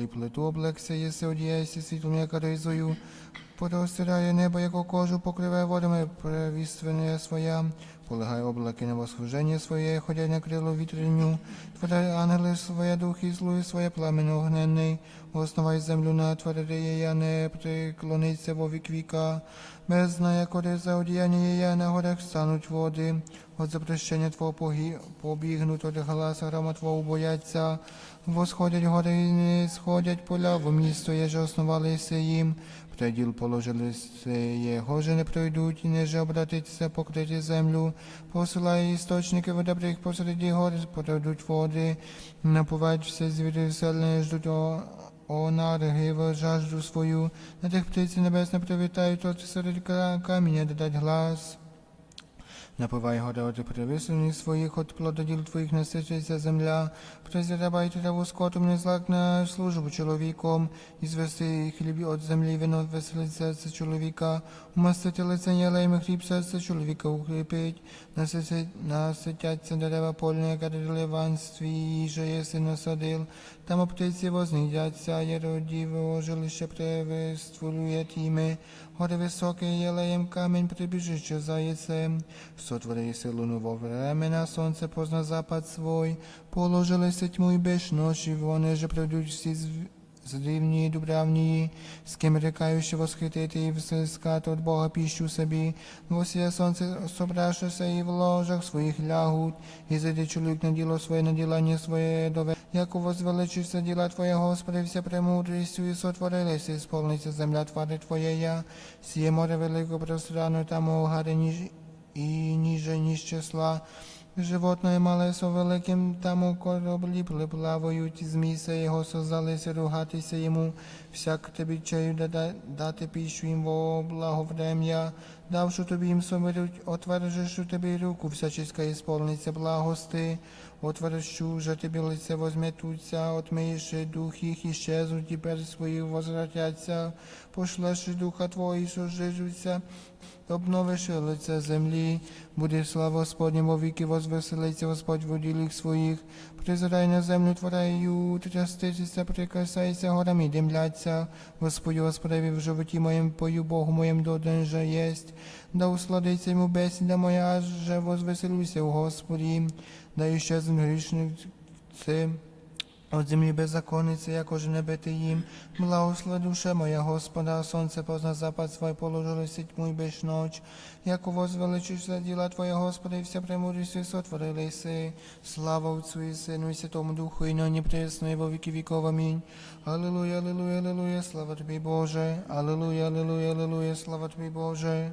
обліпли ту облекся, єси одіяйся світлом, яка ризою, Простирає небо, яко кожу покриває водами, превіственне своя, полягає облаки на восхоження своє, ходять на крило вітряню, творяє ангели своє духи, і слуги своє пламен огненний, основай землю на я не приклониться во вік віка, без знає, коли за одіяння я на горах стануть води, от запрещення Твого погі- побігнуть, от гласа грома Твого бояться, восходять гори і не сходять поля, в місто, є же основалися їм, Преділ положили його, же не пройдуть, і не обратиться покрити землю, посилає істочники водобрих посереді гори, подадуть води, напувають все звіри, веселені, ждуть о, о жажду свою, на тих птиці небесне привітають, от серед ка- каміння додать глас. Гори от привислених своїх, от плододіл твоїх насичиться земля, призирабай траву скотом, не злак на службу чоловіком, і звести хліб от землі, вино веселить серце чоловіка, умастити лице єлейми хліб серце чоловіка укріпить, наситяться дерева польне, як ливан свій, їжа єси насадил, там птиці вознідяться, єродіве жилище превистволює тіми, гори високе, єлеєм камінь прибіжище заєцем, сотвори силу нового времена, сонце позна запад свой, положили тьму і без ночі, вони же пройдуть всі з Зрівні і дубравні, з ким рекаючи восхитити і взискати від Бога піщу собі, восія сонце собравшися і в ложах своїх лягуть, і зайде чоловік на діло своє, на ділання своє дове. Як возвеличишся діла Твоє, Господи, вся премудрістю і сотворилися, і сповниться земля твари Твоєя, сіє море велико пространно, там ніж і ніже ніж числа. Животне мале со великим там у кораблі плавають, з міса його создалися ругатися йому, всяк тобі чаю дати піщу їм во благоврем'я, давши тобі їм соберуть, отвержиш у тобі руку, всяческа ісполниться благости, отверщу, же тебе лице возметуться, отмиєш дух їх і щезнуть, тепер свої возвратяться, пошлеш духа Твого і сожижуться, обновиш лице землі, буде слава Господня, віки возвеселиться Господь в уділіх своїх, призирай на землю Творею, трястися, прикасайся, горами димляться, Господи, Господи, в животі моєм пою, Богу моєм доден же єсть, да усладиться йому бесіда моя, аж же возвеселюся у Господі, да і щезнуть грішниці, от землі беззаконниці, яко ж не бити їм, благослови душе моя Господа, сонце позна запад свой, положилися тьму й без ноч, яко возвеличишся діла Твоя, Господи, і вся премудрістю сотворилися. Слава Отцу і Сину, і Святому Духу, і нині присно, і во віки віков. Амінь. Аллилуйя, аллилуйя, аллилуйя, слава Тобі, Боже. Аллилуйя, аллилуйя, аллилуйя, слава Тобі, Боже.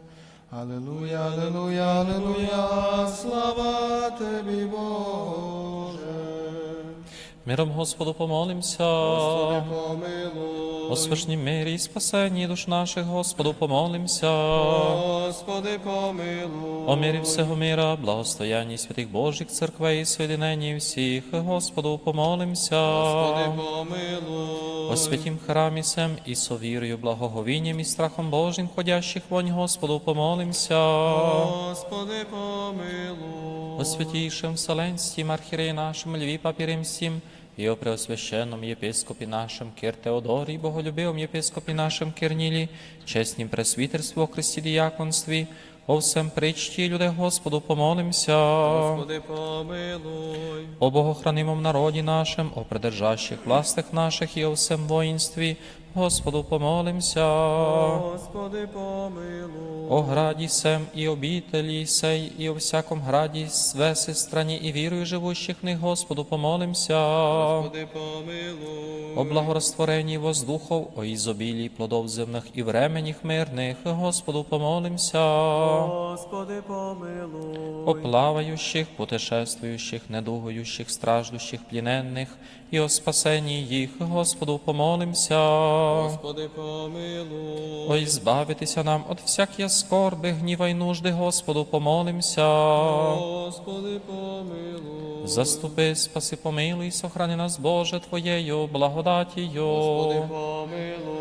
Аллилуйя, аллилуйя, аллилуйя, слава Тобі, Боже. Миром Господу помолимся. Господи, помилуй. О свишнім мирі і спасенні душ наших, Господу помолимся. Господи, помилуй. О мирі всього мира, благостоянні святих Божих церквей і соєдиненні всіх, Господу помолимся. Господи, помилуй. О святім храмі сем і совірою, благоговінням і страхом Божим, ходящих вонь, Господу помолимся. Господи, помилуй. О святійшем Вселенстім, архіреї нашим, Льві Папі Римським, і о преосвященном єпископі нашим Кир Теодорі, боголюбивом єпископі нашим Кирнілі, чеснім пресвітерству, о Христі діяконстві, о всем причті, люди Господу помолимся. Господи, помилуй. О богохранимом народі нашим, о придержащих властях наших і о всем воїнстві, Господу помолимся. Господи, помилуй. О граді сем і обітелі сей, і о всяком граді свеси страні і вірою живущих в них, Господу помолимся. Господи, помилуй. О благорастворенні воздухов, о ізобілі плодов земних і временіх мирних, Господу помолимся. Господи, помилуй. О плаваючих, путешествуючих, недугуючих, страждущих, пліненних, і о спасенні їх, Господу помолимся. Господи, помилуй. Ой, збавитися нам от всякої скорби, гніва й нужди, Господу помолимся. Господи, помилуй. Заступи, спаси, помилуй, сохрани нас, Боже, Твоєю благодатію. Господи, помилуй.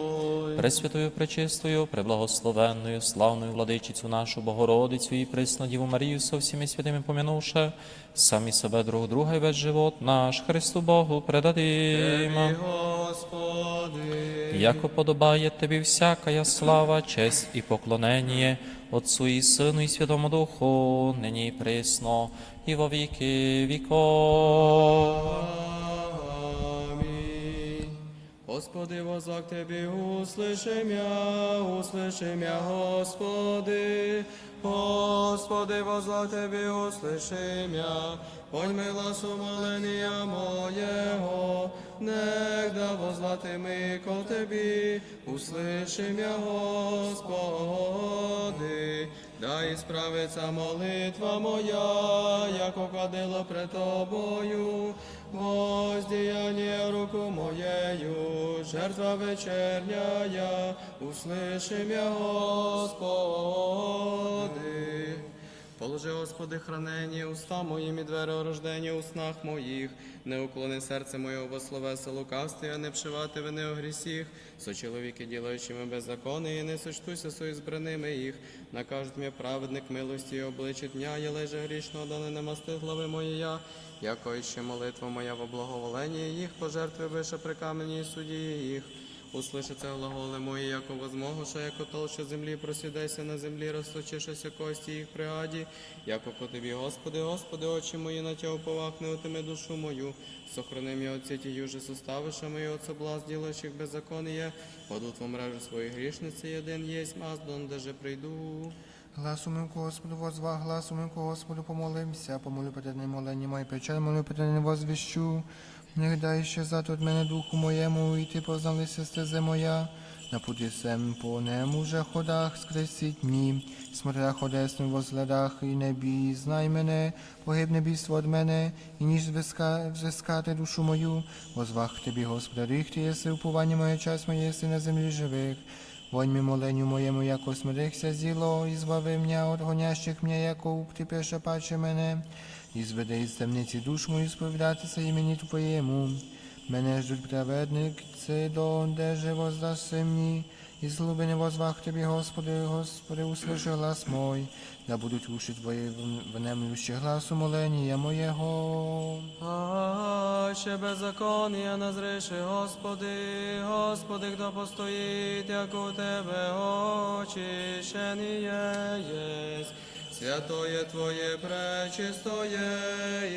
Пресвятою, пречистою, преблагословенною, славною владичицю нашу Богородицю і Діву Марію со всіми святими помянувши, самі себе друг друга і весь живот наш Христу Богу предадим. Господи, Господи. Яко подобає тобі всякая слава, честь і поклонення Отцу і Сину і Святому Духу, нині і присно, і во віки віков. Амінь. Господи, возак Тебе, услышим я, услышим я, Господи. Господи, возак Тебе, услышим я, Понь глас умоления моєго, негда возвати ми ко Тебі, услышим я, Господи. Дай справиться молитва моя, яко кадило пред Тобою, воздіяння руку моєю, жертва вечерняя, услышим я, Господи. Положи, Господи, хранення уста моїм і двері рождення у снах моїх, не уклони серце моє во словеса лукавстві, не вшивати вини о грісіх, со чоловіки, ділаючими беззакони, і не сочтуйся со збраними їх, накажуть мені праведник милості і обличить дня, я леже грішного, да не намасти глави моєя, яко ще молитва моя во благоволенні їх, пожертви више при камені і суді їх. Услышаться глаголи мої, яко возмогоша, яко толще землі, просідайся на землі, розточишися кості їх пригаді, яко по тобі, Господи, Господи, очі мої на тя уповах, не отиме душу мою. Сохрани м'я отці ті южі суставиша мої, от соблаз, ділаючих беззаконія, паду в мрежу свої грішниці, єдин єсть, маз, донде же прийду. Гласу ми к Господу возва, гласу ми Господу помолимся, помолю преданий молені мої печаль, молю преданий возвіщу. Не дай ще зад от мене духу моєму, і ти позналися стезе моя. На путі сем по нему же ходах скресить дні, смотрях одесним возглядах і небі, знай мене, погибне бійство від мене, і ніж взискати душу мою, возвах тобі, Господи, рихти єси, уповання моє, час моє єси на землі живих. Вонь ми моленню моєму, яко смирихся зіло, і збави мене от гонящих мене, яко уктипеша паче мене, і зведи із темниці душ мою сповідатися імені Твоєму. Мене ждуть праведниці, донде же воздаси мені, і з глибини возвах Тобі, Господи, Господи, услыши глас мой, да будуть уші Твої внемлющі гласу молення моєго. А ще беззаконня назреши, Господи, Господи, хто постоїть, як у Тебе очищеніє єсть. Святое Твоє пречистоє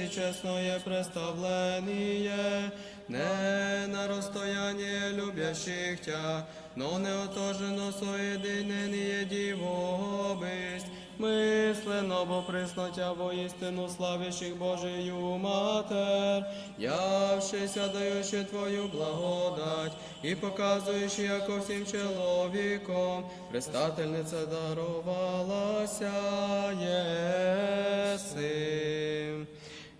і чесноє представление, не на расстоянии любящих Тя, но не отожено соєдиненіє дівобисть, мислено, бо приснотя воістину славящих Божию Матер, явшися даючи Твою благодать і показуючи, як усім чоловіком, пристательниця дарувалася єси.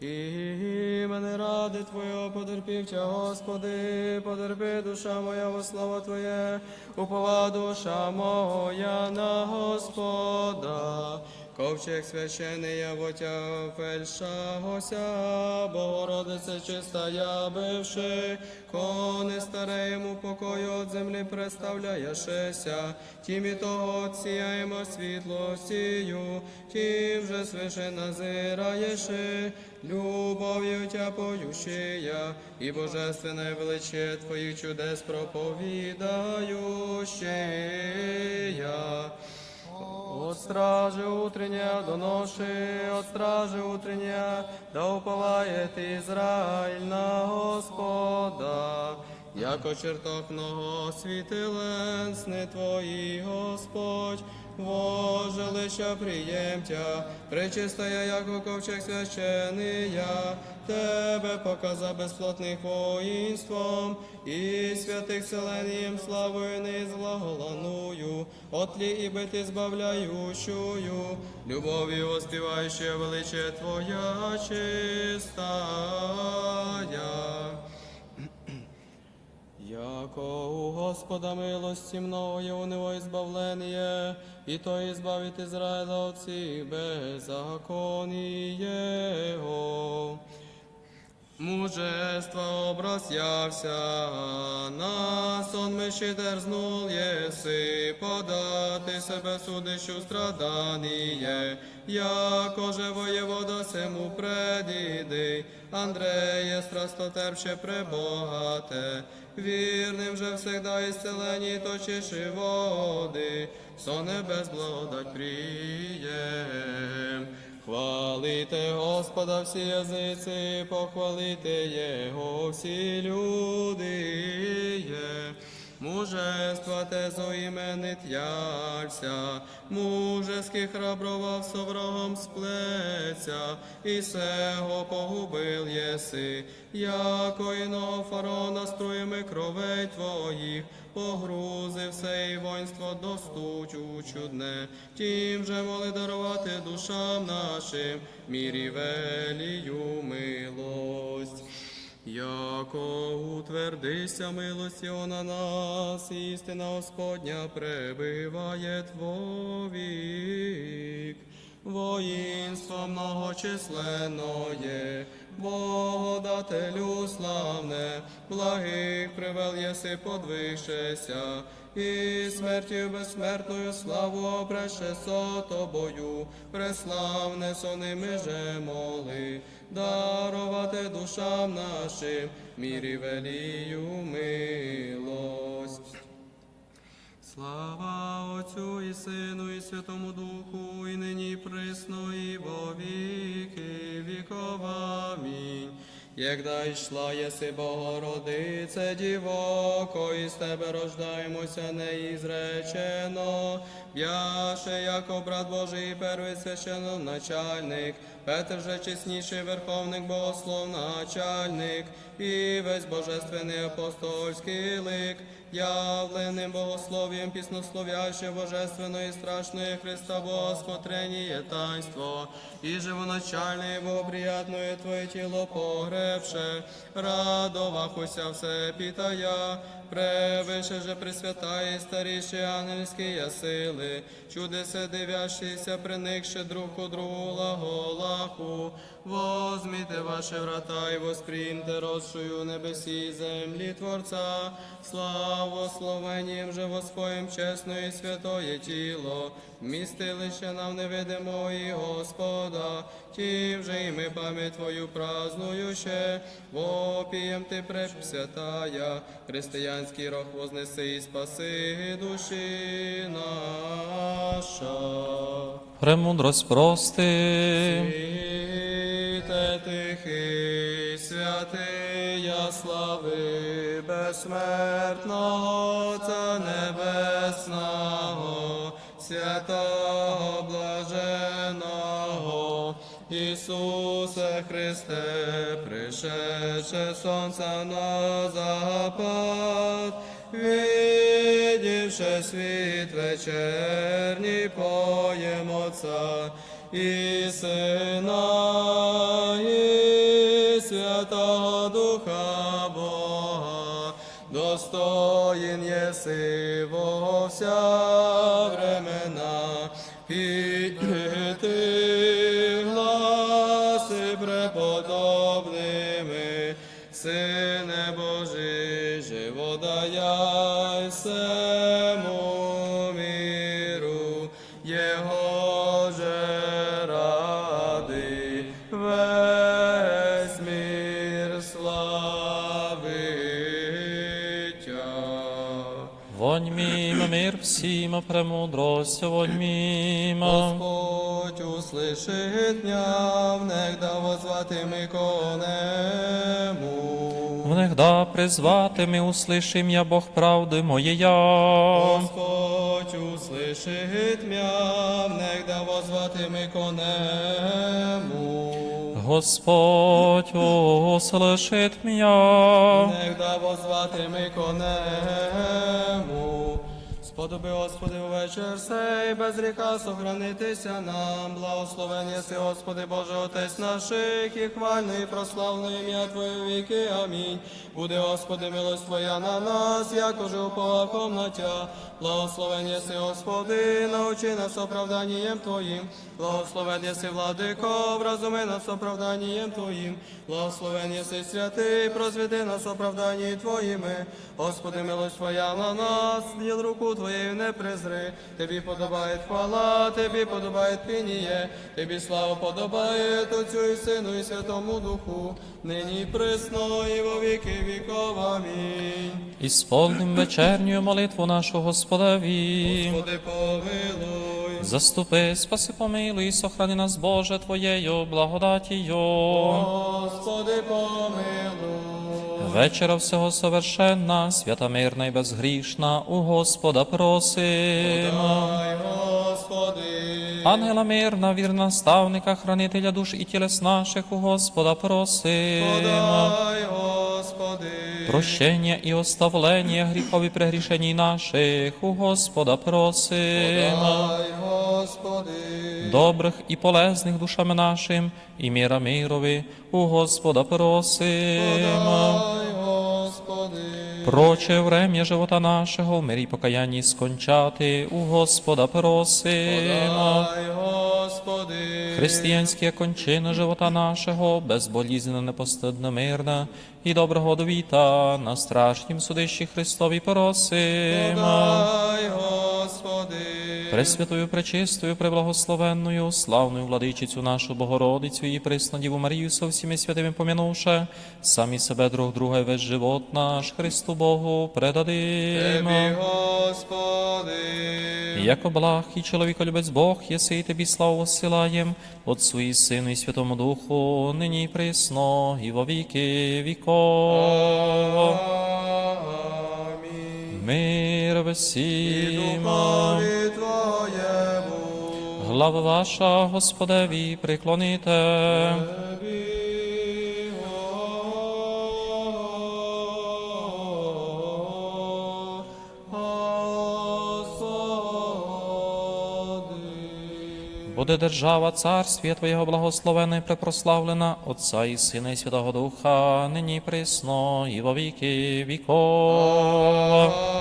І мене ради Твоєго потерпівця, Господи, потерпи душа моя во слава Твоє, упова душа моя на Господа. Ковчег священий я вотя фельша гося, Богородице чиста бивши, кони стареєму покою от землі представляєшеся, тім і того отсіяємо світло сію, тім же свише назираєши, любов'ю тя поющия, і божественне величе Твоїх чудес проповідающия. От стражи утрення доноши, от стражи утрення, да уповает Израиль на Господа. Яко чертог много світилен, сни Твої, Господь, вожилища приємтя, пречистая, яко ковчег священия, Тебе показа безплотних воїнством, і святих селенієм славою не злаголаную, отлі і бити збавляючую, любов'ю оспіваючи величе Твоя чистая. Яко у Господа милості мною у него избавление, і то избавит Израиля от всіх беззаконій Його. Мужество образ явся, на сон миші дерзнул єси, подати себе судищу страданіє, яко же воєвода сему предіди, Андреє страстотерпче пребогате, вірним же всегда ісцелені точиши води, со небес благодать приєм. Хвалите Господа всі язиці, похвалите Його всі люди. є. Мужества те зоіменит явся, мужеських храбровав соврогом сплеться, і сего погубил єси, яко іного фарона струями кровей твоїх, погрузив сей воїнство достучу чудне, тим же воли дарувати душам нашим, мірі велію милость. Яко утвердися милостю на нас, істина Господня пребиває твовік. Воїнство многочисленное, Богодателю славне, благих привел єси подвишеся, і смертю безсмертною славу обреше со тобою, преславне со ними же моли, дарувати душам нашим, мірі велію милость. Слава Отцю і Сину, і Святому Духу, і нині і присно, і во віки віков. Амінь. Єгда йшла єси Богородице, дівоко, з тебе рождаємося неізречено, Б'яше, як брат Божий, первий священоначальник, Петр же чесніший верховник, богослов начальник, і весь божественний апостольський лик, явленим богослов'ям піснословяще божественної страшної Христа Бога смотрення таїнство, і живоначальне богоприятної Твоє тіло погребше, радовахуся все питая, превише же пресвятає старіші ангельські сили, чудеса дивящіся, приникше друг у другу лаголаху, возьміте ваші врата і воспрімте розшую небесі і землі Творця, славословенням же Господем чесне і святоє тіло, містилище нам невидимої Господа, тим же і ми пам'ять Твою празнующе, вопієм Ти пресвятая, християнський рок вознеси і спаси душі наша. Премудрость прости, Світе тихий, святий, я слави безсмертного Отця Небесного, святого блаженого, Ісусе Христе, пришедше сонця на запад, видівши світ вечерній поєм Отця і Сина, вонь мимо мир всім, премудрость вонь мимо. Господь услышит дня, внегда возвати ми конему. Внегда призвати ми услышим я Бог правди моєя. Господь услышит мя, внегда возвати ми конему. Господь услышит меня. Негда возвати ми конему, Сподоби, Господи, увечір сей, без гріха сохранитися нам. Благословен єси, Господи, Боже, Отець наших, і хвально, і прославно ім'я Твоє віки. Амінь. Буде, Господи, милость Твоя на нас, як уже уповав комнатя. Благословен єси, Господи, научи нас оправданням Твоїм. Благословен єси, владико, вразуми нас оправданням Твоїм. Благословен єси, святий, прозведи нас оправданні Твоїми. Господи, милость Твоя на нас, діл руку Твоєю не презри. Тобі подобає хвала, Тобі подобає пініє, Тобі слава подобає Отцю і Сину і Святому Духу, нині присно і во віки віков. Амінь. І сповним вечерню молитву нашу Господеві. Господи, помилуй. Заступи, спаси, помилуй, сохрани нас, Боже, Твоєю благодатію. Господи, помилуй. Вечера всього совершенна, свята мирна і безгрішна, у Господа просимо. Дай, Господи. Ангела мирна, вірна наставника, хранителя душ і тілес наших, у Господа просимо. Подай, Господи. Прощення і оставлення гріхов і прегрішень наших, у Господа просимо. Дай, Господи. Добрих і полезних душам нашим, і міра мирові, у Господа просимо. Проче врем'я живота нашого, в мирі покаянні скончати, у Господа просимо. Християнське Господи. Кончини живота нашого, безболізненно, непостидно, мирна і доброго довіта, на страшнім судищі Христові просимо. Господи. Пресвятою, пречистою, преблагословенною, славною владичицю нашу Богородицю і приснодіву Марію со всіми святими помянувши, самі себе друг друга і весь живот наш Христу Богу предадимо. Тебі, Господи. Яко благ і чоловіколюбець Бог, єси і тобі славу посилаєм, Отцу і Сину і Святому Духу, нині і присно, і во віки віков. Мир І всім. Твоєму. Глава ваша, Господеві, приклоните. Буде держава царствія Твоєго благословена і препрославлена, Отця і Сина і Святого Духа, нині і присно, і во віки віков.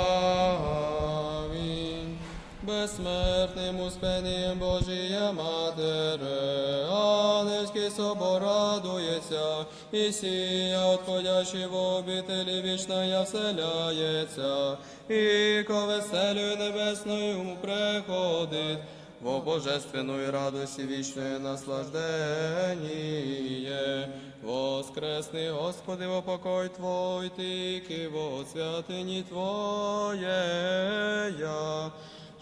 І сія, отходящий в обителі вічна вселяється, і ко веселю небесною йому приходить, во божественної радості вічної наслажденіє. Воскресний Господи, во покой Твой, тільки во святині Твоєя.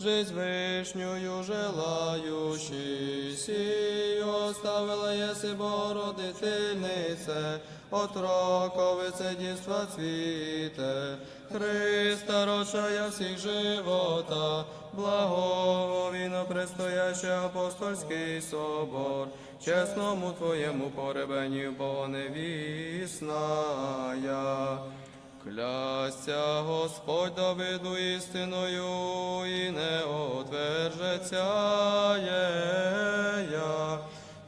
Жизнь вишнюю желаючи, сію оставила єси Богородительнице, отроковице дійства цвіте, Христа рочая всіх живота, благовіно предстояще апостольський собор, чесному Твоєму поребенню, бо невісная. Клясться Господь Давиду істиною і не отвержеться я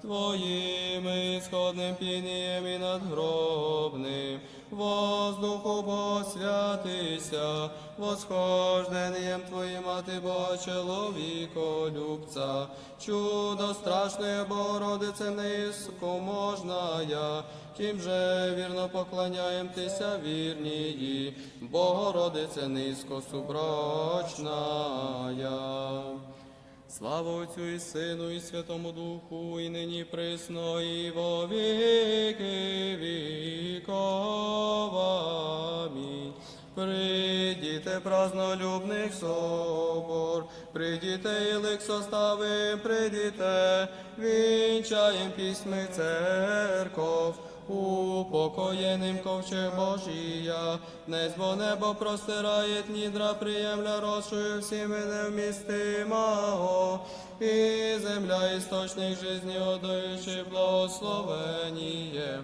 Твоїм ісходним пінієм і надгробним, воздуху посвятися, восхожденням Твоїм, а Ти Бога чоловіко любця, чудо страшне Богородице низько можна я, Тим же вірно поклоняєм Тися вірнії, Богородице низько суброчна я. Слава Отцю і Сину, і Святому Духу, і нині присно, і во віки віков. Амінь. Прийдіте, празнолюбних собор, прийдіте і лик составим, прийдіте, вінчаєм пісьми церков. Упокоєним ковчег Божія, днес бо небо простирає, нідра приємля розшую всіми невмістимого, і земля істочник жизни, одаючи благословеніє.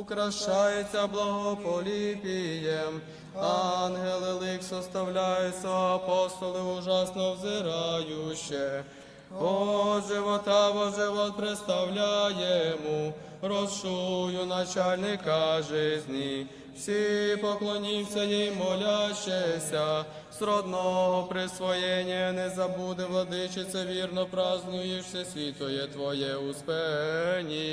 Украшається благополіпієм. Ангели лик составляються, апостоли ужасно взирающе. О, живота, во живот представляємо, розшую начальника жизни. Всі поклонімся їй молящеся, сродного присвоєння не забуде, владичице, вірно празднуєш все світоє Твоє успеніє.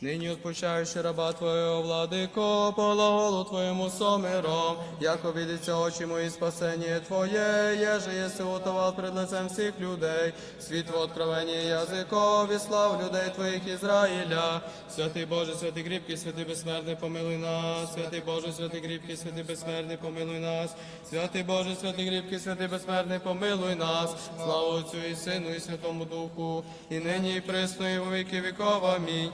Нині отпущаючи раба Твоєго, владико, полаголу Твоєму сомиром, яко видиться очі мої спасення Твоє, єже єси готовал пред лицем всіх людей, світло откровення язикові, слав людей Твоїх Ізраїля. Святий Боже, святий кріпкий, святий безсмертний, помилуй нас, святий Боже, святий кріпкий, святий безсмертний, помилуй нас, святий Боже, святий кріпкий, святий безсмертний, помилуй нас, слава Отцю і Сину, і Святому Духу, і нині, і присно, і во віки віков. Амінь.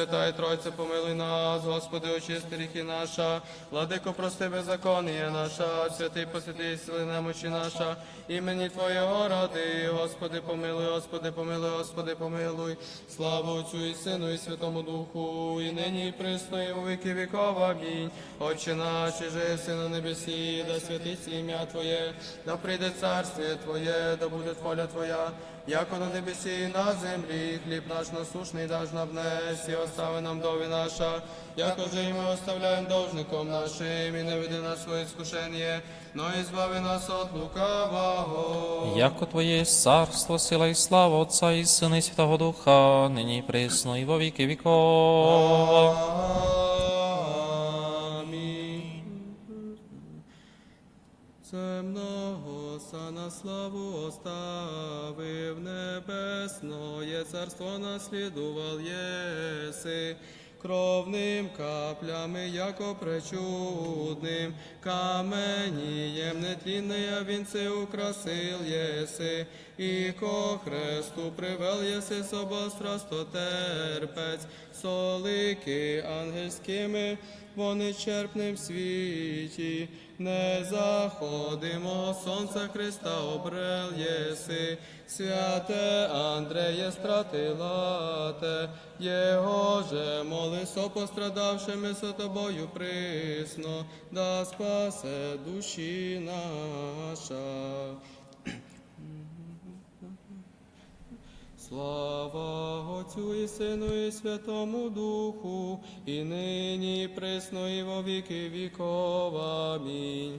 Пресвятая Тройця, помилуй нас, Господи, очисти ріхи наша, владико, прости беззаконія наша, святий посвятий сили немочі наша, імені Твоєго ради, Господи, помилуй, Господи, помилуй, Господи, помилуй, слава Отцю і Сину, і Святому Духу, і нині, і присно, во віки віков. Амінь. Отче наш, і же на небесі, да святиться ім'я Твоє, да прийде царствіє Твоє, да буде воля Твоя, яко на небесі і на землі, хліб наш насушний даж нам днес, і остави нам дові наша, яко же і ми оставляємо должником нашим, і не веди нас своє скушення, но і збави нас от лукавого. Яко Твоє є царство, сила і слава Отця і Сина і Святого Духа, нині присно, і во віки віков. Амінь. Земного сана славу оставив небесное царство наслідував єси. Кровним каплями, яко пречудним, каменієм нетлінне вінці украсил єси, і ко хресту привел єси соба страстотерпець, солики ангельськими, вони черпним світі, не заходимо. Сонця Христа обрел єси, святе Андреє стратилате, Його же молисо пострадавшими со тобою присно, да спасе душі наша. Слава Отцю і Сину і Святому Духу, і нині, і присно, і во віки віков. Амінь.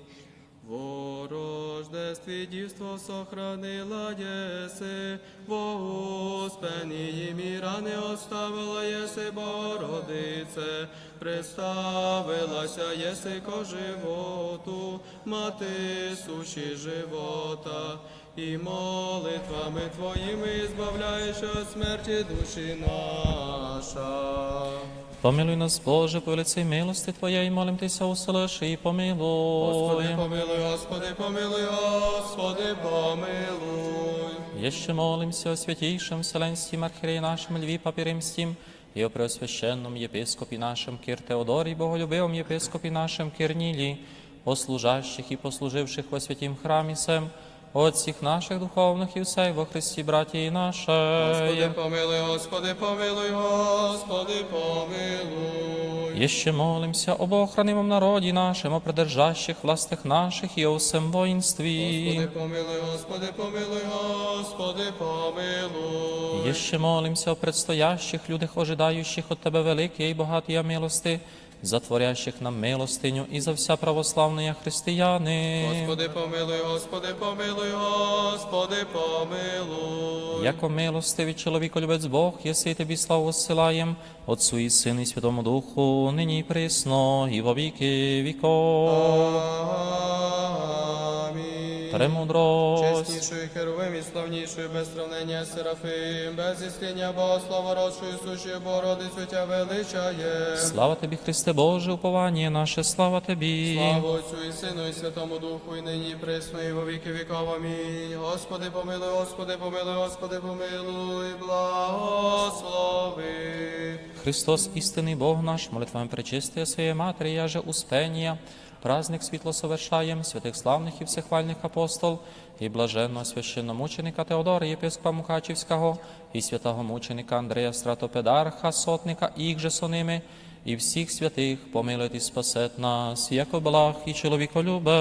Во рождестві сохранила єси, во успенії міра не оставила єси, Богородице, представилася єси ко животу, мати суші живота, і молитвами Твоїми збавляєш від смерті душі наша. Помилуй нас, Боже, по велиці милости Твоєї, молим Тися, услиши і помилуй. Господи, помилуй, Господи, помилуй, Господи, помилуй. Еще молимся о святейшем Вселенским архиереи нашем Льве Папе Римским и о преосвященном епископе нашем Кир Теодоре и боголюбивом епископе нашем Кирнилии, о служащих и послуживших во святім храмі сем, от всіх наших духовних і всей во Христі, братії наші. Господи, помилуй, Господи, помилуй, Господи, помилуй. Еще молимся об охранимом народе нашем, о придержащих властях наших и о всем воинстве. Господи, помилуй, Господи, помилуй, Господи, помилуй. Еще молимся о предстоящих людях, ожидающих от Тебе великие и богатые милости, затворящих нам милостиню и за вся православные християни. Господи, помилуй, Господи, помилуй, Господи, помилуй. Яко милостивий чоловіколюбець Бог, єси тобі славу осилаєм, Отцу і Сину і Святому Духу, нині і присно, і во віки віков. Амінь. Премудрость. Чеснішою херовим і славнішою без сравнення Серафим, без істиння Богослава, родшою сущою Богородицю Тя величає. Слава тобі, Христе Боже, уповання наше, слава тобі. Слава Отцю і Сину і Святому Духу, і нині і присно, і во віки віков. Амінь. Господи, помилуй, Господи, помилуй, Господи, помилуй, благослови. Христос, істинний Бог наш, молитвами пречистия своєї Матері, яже Успенія, праздник світло совершаєм, святих славних і всехвальних апостол, і блаженного священномученика Теодора, єпископа Мухачівського, і святого мученика Андрея Стратопедарха, сотника, і їх же соними, і всіх святих помилити спасет нас, як благ і чоловіколюбець.